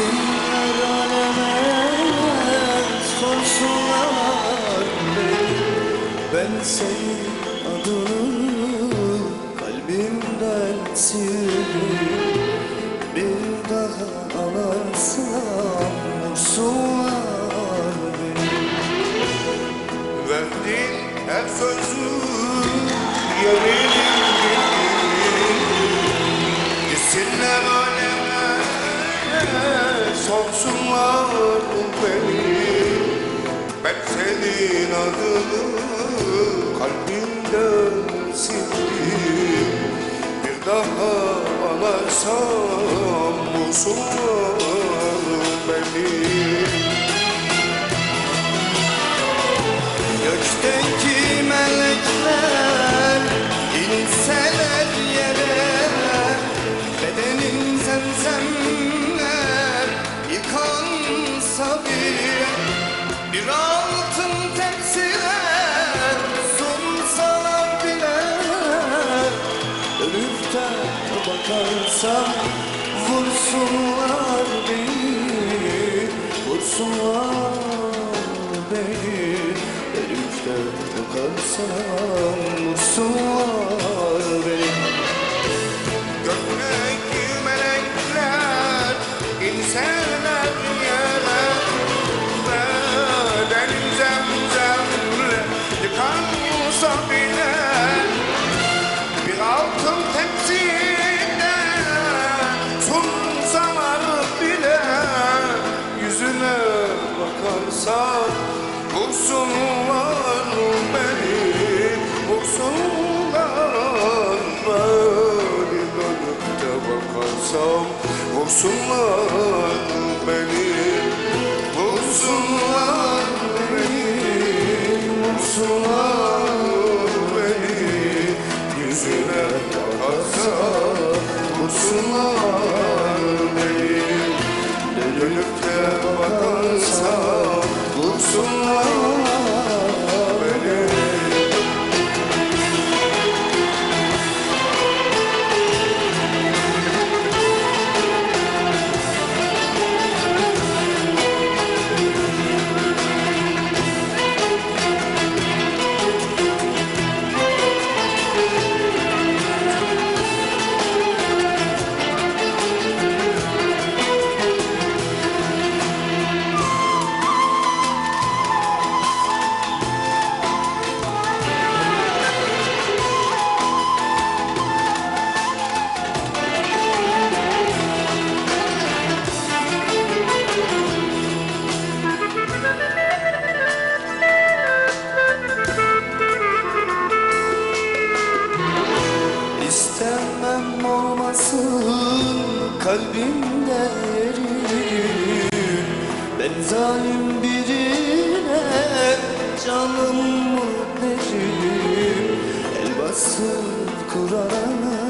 Gitsinler aleme Sorsunlar Ben? Senin adını Kalbimden sildim. Bir daha alarsam Vursunlar beni. Verdin her sözü Yeminim Sorsunlar beni. Ben senin adını Kalbimden sildim. Bir daha alarsam Vursunlar beni Altın tepside sunsalar bile. Ölüp de bakarsam vursunlar beni Vursunlar beni. Ölüp de bakarsam vursunlar Дякую. Kalbimde yerin Ben zalim birine canımı veririm El basıp Kur'an'a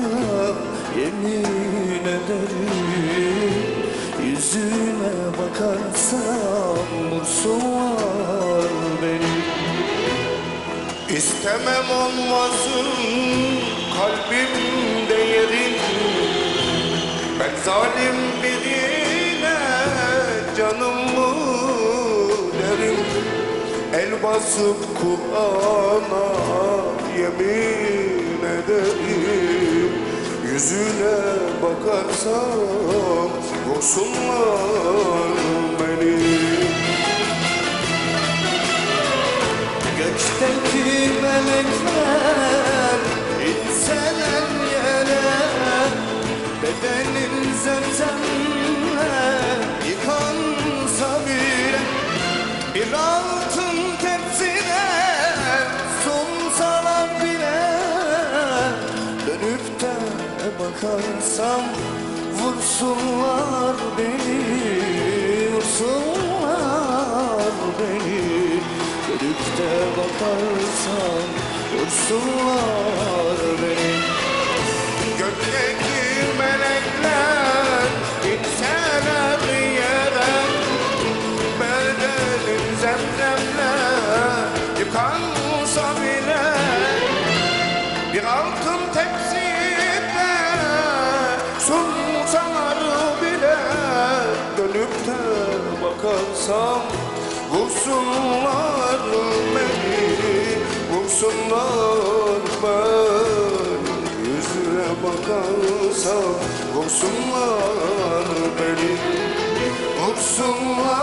yemin ederim. Yüzüne bakarsam vursunlar beni. İstemem olmasın Ben zalim birine canımı derim? El basıp Kur'an'a yemin ederim. Yüzüne bakarsam vursunlar vursunlar beni Vursunlar beni. Dönüp de bakarsam vursunlar beni. Gökteki melekler bakarsam Vursunlar beni Vursunlar beni. Yüzüne bakarsam Vursunlar beni Vursunlar